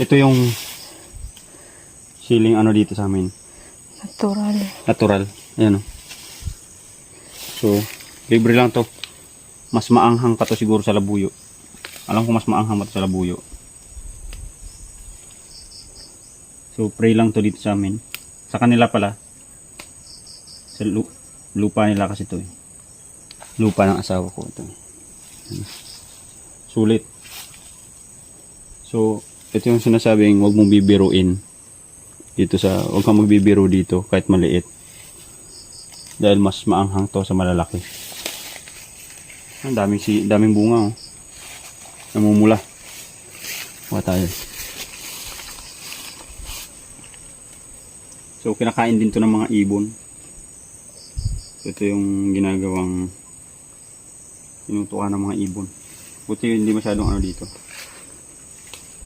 Ito yung siling ano dito sa amin. Natural. Natural. Ayan o. So, libre lang to. Mas maanghang pa to siguro sa labuyo. Alam ko mas maanghang pa to sa labuyo. So, pray lang to dito sa amin. Sa kanila pala. Sa lu- lupa nila kasi to eh. Lupa ng asawa ko ito. Ayan. Sulit. So, ito yung sinasabing huwag mong bibiruin dito sa huwag kang magbibiro dito kahit maliit. Dahil mas maanghang to sa malalaki. Ang daming si daming bunga oh. Namumula. Kuha tayo. So kinakain din to ng mga ibon. Ito yung ginagawang tinutukan ng mga ibon. Buti hindi masyadong ano dito